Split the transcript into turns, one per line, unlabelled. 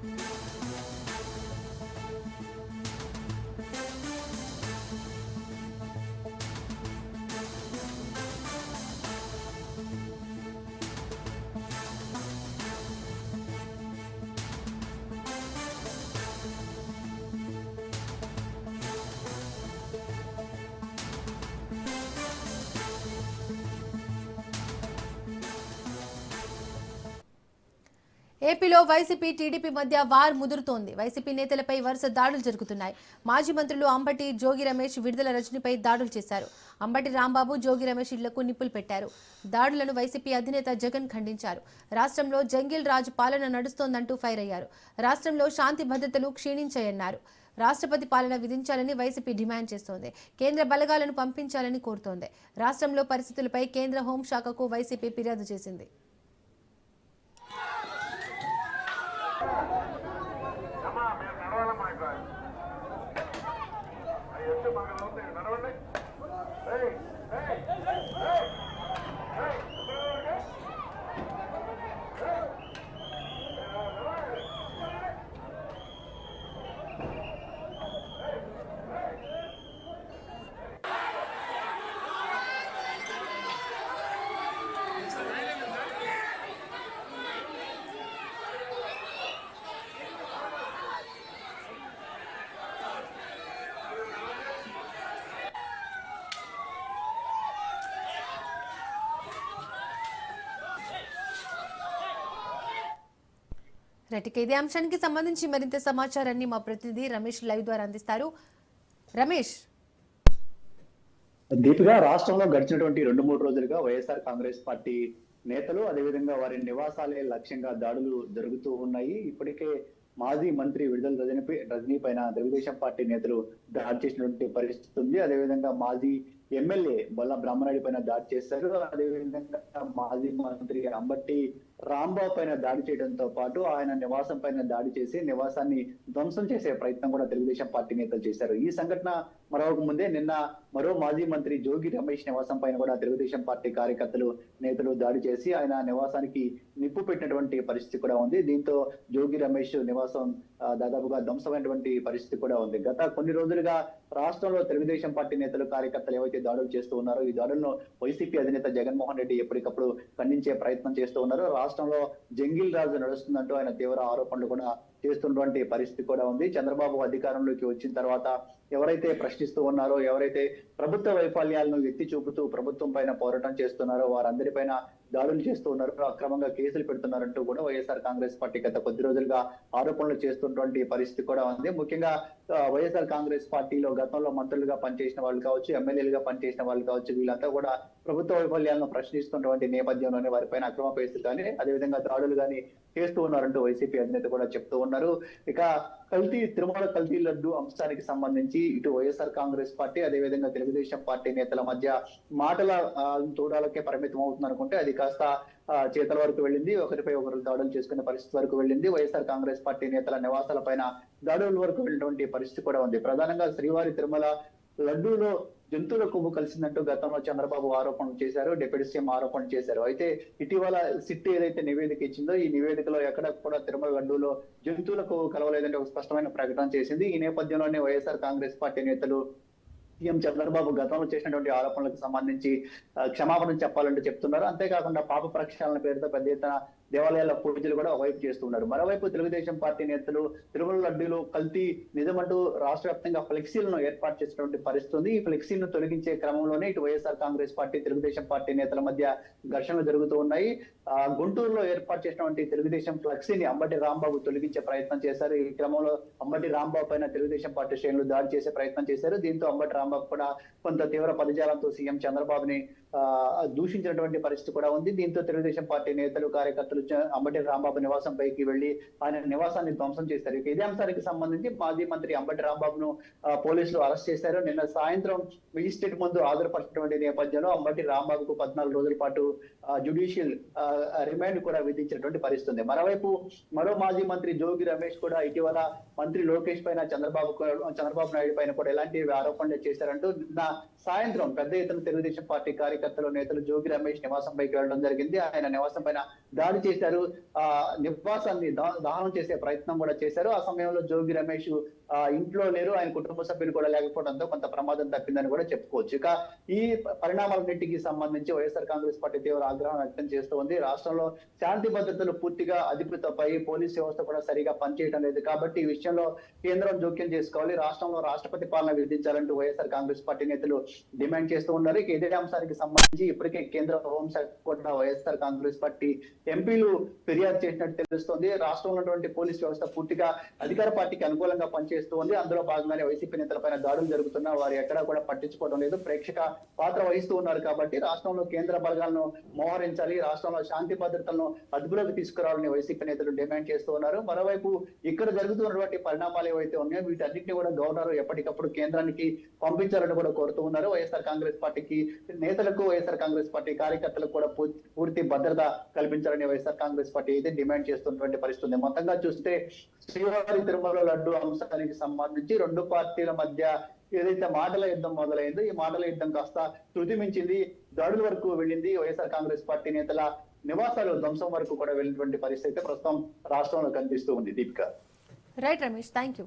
Música ఏపీలో YCP TDP మధ్య war ముదురుతోంది. వైసీపీ నేతలపై వరుస దాడులు జరుగుతున్నాయి. మాజీ మంత్రులు అంబటి జోగి రమేష్ విడుదల రజనిపై దాడులు చేశారు. అంబటి రాంబాబు జోగి రమేష్ ఇళ్ళకు నిప్పులు పెట్టారు. దాడులను వైసీపీ అధినేత జగన్ ఖండించారు. రాష్ట్రంలో జంగిల్ రాజు పాలన నడుస్తోందంటూ ఫైర్ అయ్యారు. రాష్ట్రంలో శాంతి భద్రతలు క్షీణించాయన్నారు. రాష్ట్రపతి పాలన విధించాలని వైసీపీ డిమాండ్ చేస్తోంది. కేంద్ర బలగాలను పంపించాలని కోరుతోంది. రాష్ట్రంలో పరిస్థితులపై కేంద్ర హోంశాఖకు వైసీపీ ఫిర్యాదు చేసింది.
నడవండి.
రైట్ ఇదే అంశానికి సంబంధించి మరింత సమాచారాన్ని మా ప్రతినిధి రమేష్ లైవ్ ద్వారా అందిస్తారు. రమేష్.
దీపిగా రాష్ట్రంలో గడిచినటువంటి రెండు మూడు రోజులుగా వైఎస్ఆర్ కాంగ్రెస్ పార్టీ నేతలు అదేవిధంగా వారి నివాసాలే లక్ష్యంగా దాడులు జరుగుతూ ఉన్నాయి. ఇప్పటికే మాజీ మంత్రి విడుదల రజనీ రజనీ పైన తెలుగుదేశం పార్టీ నేతలు దాడి చేసినటువంటి పరిస్థితి ఉంది. అదేవిధంగా మాజీ ఎమ్మెల్యే బొల్ల బ్రహ్మనాయుడు పైన దాడి చేశారు. అదేవిధంగా మాజీ మంత్రి అంబట్టి రాంబాబు పైన దాడి చేయడంతో పాటు ఆయన నివాసం పైన దాడి చేసి నివాసాన్ని ధ్వంసం చేసే ప్రయత్నం కూడా తెలుగుదేశం పార్టీ నేతలు చేశారు. ఈ సంఘటన మరొక ముందే నిన్న మరో మాజీ మంత్రి జోగి రమేష్ నివాసం పైన కూడా తెలుగుదేశం పార్టీ కార్యకర్తలు నేతలు దాడి చేసి ఆయన నివాసానికి నిప్పు పెట్టినటువంటి పరిస్థితి కూడా ఉంది. దీంతో జోగి రమేష్ నివాసం దాదాపుగా ధ్వంసమైనటువంటి పరిస్థితి కూడా ఉంది. గత కొన్ని రోజులుగా రాష్ట్రంలో తెలుగుదేశం పార్టీ నేతలు కార్యకర్తలు ఏవైతే దాడులు చేస్తూ ఉన్నారో ఈ దాడులను వైసీపీ అధినేత జగన్మోహన్ రెడ్డి ఎప్పటికప్పుడు ఖండించే ప్రయత్నం చేస్తూ ఉన్నారు. రాష్ట్రంలో జంగిల్ రాజు నడుస్తుందంటూ ఆయన తీవ్ర ఆరోపణలు కూడా చేస్తున్నటువంటి పరిస్థితి కూడా ఉంది. చంద్రబాబు అధికారంలోకి వచ్చిన తర్వాత ఎవరైతే ప్రశ్నిస్తూ ఉన్నారో ఎవరైతే ప్రభుత్వ వైఫల్యాలను ఎత్తి చూపుతూ ప్రభుత్వం పైన పోరాటం చేస్తున్నారో వారందరిపైన దాడులు చేస్తూ ఉన్నారు. అక్రమంగా కేసులు పెడుతున్నారంటూ కూడా వైఎస్ఆర్ కాంగ్రెస్ పార్టీ గత కొద్ది రోజులుగా ఆరోపణలు చేస్తున్నటువంటి పరిస్థితి కూడా ఉంది. ముఖ్యంగా వైఎస్ఆర్ కాంగ్రెస్ పార్టీలో గతంలో మంత్రులుగా పనిచేసిన వాళ్ళు కావచ్చు ఎమ్మెల్యేలుగా పనిచేసిన వాళ్ళు కావచ్చు వీళ్ళంతా కూడా ప్రభుత్వ వైఫల్యాలను ప్రశ్నిస్తున్నటువంటి నేపథ్యంలోనే వారిపైన అక్రమ కేసులు కానీ అదేవిధంగా దాడులు కానీ చేస్తూ ఉన్నారంటూ వైసీపీ అధినేత కూడా చెప్తూ ఉన్నారు. ఇక కల్తీ తిరుమల కల్తీ లడ్డు అంశానికి సంబంధించి ఇటు వైఎస్ఆర్ కాంగ్రెస్ పార్టీ అదేవిధంగా తెలుగుదేశం పార్టీ నేతల మధ్య మాటల తోడాలకే పరిమితం అవుతుంది అనుకుంటే అది కాస్త చేతల వరకు వెళ్ళింది ఒకరిపై ఒకరు దాడులు చేసుకునే పరిస్థితి వరకు వెళ్ళింది. వైఎస్ఆర్ కాంగ్రెస్ పార్టీ నేతల నివాసాల పైన దాడుల వరకు వెళ్ళినటువంటి పరిస్థితి కూడా ఉంది. ప్రధానంగా శ్రీవారి తిరుమల లడ్డూలో జంతువుల కొవ్వు కలిసిందంటూ గతంలో చంద్రబాబు ఆరోపణలు చేశారు డిప్యూటీ సీఎం ఆరోపణ చేశారు. అయితే ఇటీవల సిట్ ఏదైతే నివేదిక ఇచ్చిందో ఈ నివేదికలో ఎక్కడ కూడా తిరుమల లడ్డూలో జంతువుల కొవ్వు కలవలేదంటే ఒక స్పష్టమైన ప్రకటన చేసింది. ఈ నేపథ్యంలోనే వైఎస్ఆర్ కాంగ్రెస్ పార్టీ నేతలు సీఎం చంద్రబాబు గతంలో చేసినటువంటి ఆరోపణలకు సంబంధించి క్షమాపణ చెప్పాలంటే చెప్తున్నారు. అంతేకాకుండా పాప ప్రక్షాళన పేరుతో పెద్ద ఎత్తున దేవాలయాల పూజలు కూడా ఒకవైపు చేస్తున్నారు. మరోవైపు తెలుగుదేశం పార్టీ నేతలు తిరుమల లడ్డూలో కల్తీ నిజమంటూ రాష్ట్ర వ్యాప్తంగా ఫ్లెక్సీలను ఏర్పాటు చేసినటువంటి పరిస్థితి ఉంది ఈ ఫ్లెక్సీలను తొలగించే క్రమంలోనే ఇటు YSR Congress party Telugu Desam party నేతల మధ్య ఘర్షణలు జరుగుతూ ఉన్నాయి. ఆ, గుంటూరులో ఏర్పాటు చేసినటువంటి తెలుగుదేశం ఫ్లెక్సీని అంబటి రాంబాబు తొలగించే ప్రయత్నం చేశారు. ఈ క్రమంలో అంబటి రాంబాబు పైన తెలుగుదేశం పార్టీ శ్రేణులు దాడి చేసే ప్రయత్నం చేశారు. దీంతో అంబటి రాంబాబు కూడా కొంత తీవ్ర పదజాలంతో సీఎం చంద్రబాబుని దూషించినటువంటి పరిస్థితి కూడా ఉంది. దీంతో తెలుగుదేశం పార్టీ నేతలు కార్యకర్తలు చ- అంబటి రాంబాబు నివాసం పైకి వెళ్ళి ఆయన నివాసాన్ని ధ్వంసం చేశారు. ఇక ఇదే అంశానికి సంబంధించి మాజీ మంత్రి అంబటి రాంబాబును పోలీసులు అరెస్ట్ చేశారు. నిన్న సాయంత్రం మెజిస్ట్రేట్ ముందు హాజరుపరిచినటువంటి నేపథ్యంలో అంబటి రాంబాబుకు పద్నాలుగు రోజుల పాటు జ్యుడిషియల్ రిమాండ్ కూడా విధించినటువంటి పరిస్థితి ఉంది. మరోవైపు మరో మాజీ మంత్రి జోగి రమేష్ కూడా ఇటీవల మంత్రి లోకేష్ పైన చంద్రబాబు చంద్రబాబు నాయుడు పైన కూడా ఎలాంటి ఆరోపణలు చేశారంటూ నిన్న సాయంత్రం పెద్ద ఎత్తున తెలుగుదేశం పార్టీ కార్యకర్తలు కార్యకర్తలు నేతలు జోగి రమేష్ నివాసం పైకి వెళ్ళడం జరిగింది. ఆయన నివాసం పైన దాడి చేశారు. ఆ నివాసాన్ని దా- దహనం చేసే ప్రయత్నం కూడా చేశారు. ఆ సమయంలో జోగి రమేష్ ఆ ఇంట్లో లేరు. ఆయన కుటుంబ సభ్యులు కూడా లేకపోవడంతో కొంత ప్రమాదం తప్పిందని కూడా చెప్పుకోవచ్చు. ఇక ఈ పరిణామాలన్నింటికి సంబంధించి వైఎస్ఆర్ కాంగ్రెస్ పార్టీ తీవ్ర ఆగ్రహం వ్యక్తం చేస్తూ ఉంది రాష్ట్రంలో శాంతి భద్రతలు పూర్తిగా అదుపు పోలీస్ వ్యవస్థ కూడా సరిగా పనిచేయడం లేదు కాబట్టి ఈ విషయంలో కేంద్రం జోక్యం చేసుకోవాలి. రాష్ట్రంలో రాష్ట్రపతి పాలన విధించాలంటూ వైఎస్ఆర్ కాంగ్రెస్ పార్టీ నేతలు డిమాండ్ చేస్తూ ఉన్నారు. ఇక ఇదే అంశానికి సంబంధించి ఇప్పటికే కేంద్ర హోంశాఖ కూడా వైఎస్ఆర్ కాంగ్రెస్ పార్టీ ఎంపీ ఎంపీలు ఫిర్యాదు చేసినట్టు తెలుస్తోంది. రాష్ట్రంలో ఉన్నటువంటి పోలీస్ వ్యవస్థ పూర్తిగా అధికార పార్టీకి అనుకూలంగా పనిచేస్తూ ఉంది అందులో భాగంగానే వైసీపీ నేతలపైన దాడులు జరుగుతున్నా వారు ఎక్కడా కూడా పట్టించుకోవడం లేదు. ప్రేక్షక పాత్ర వహిస్తూ ఉన్నారు కాబట్టి రాష్ట్రంలో కేంద్ర బలగాలను మోహరించాలి రాష్ట్రంలో శాంతి భద్రతలను అదుపులోకి తీసుకురావాలని వైసీపీ నేతలు డిమాండ్ చేస్తూ ఉన్నారు. మరోవైపు ఇక్కడ జరుగుతున్నటువంటి పరిణామాలు ఏవైతే ఉన్నాయో వీటన్నిటిని కూడా గవర్నర్ ఎప్పటికప్పుడు కేంద్రానికి పంపించాలని కూడా కోరుతూ ఉన్నారు. వైఎస్ఆర్ కాంగ్రెస్ పార్టీకి నేతలకు వైఎస్ఆర్ కాంగ్రెస్ పార్టీ కార్యకర్తలకు కూడా పూర్తి- పూర్తి భద్రత కల్పించాలని వైఎస్ఆర్ కాంగ్రెస్ పార్టీ అయితే డిమాండ్ చేస్తున్నటువంటి పరిస్థితి ఉంది. మొత్తంగా చూస్తే శ్రీవారి తిరుమల లడ్డు అంశానికి సంబంధించి రెండు పార్టీల మధ్య ఏదైతే మాటల యుద్ధం మొదలైందో ఈ మాటల యుద్ధం కాస్త తృతి మించింది దాడుల వరకు వెళ్ళింది వైఎస్ఆర్ కాంగ్రెస్ పార్టీ నేతల నివాసాలు ధ్వంసం వరకు కూడా వెళ్ళినటువంటి పరిస్థితి ప్రస్తుతం రాష్ట్రంలో కనిపిస్తూ ఉంది. Deepika.
Right Ramesh thank you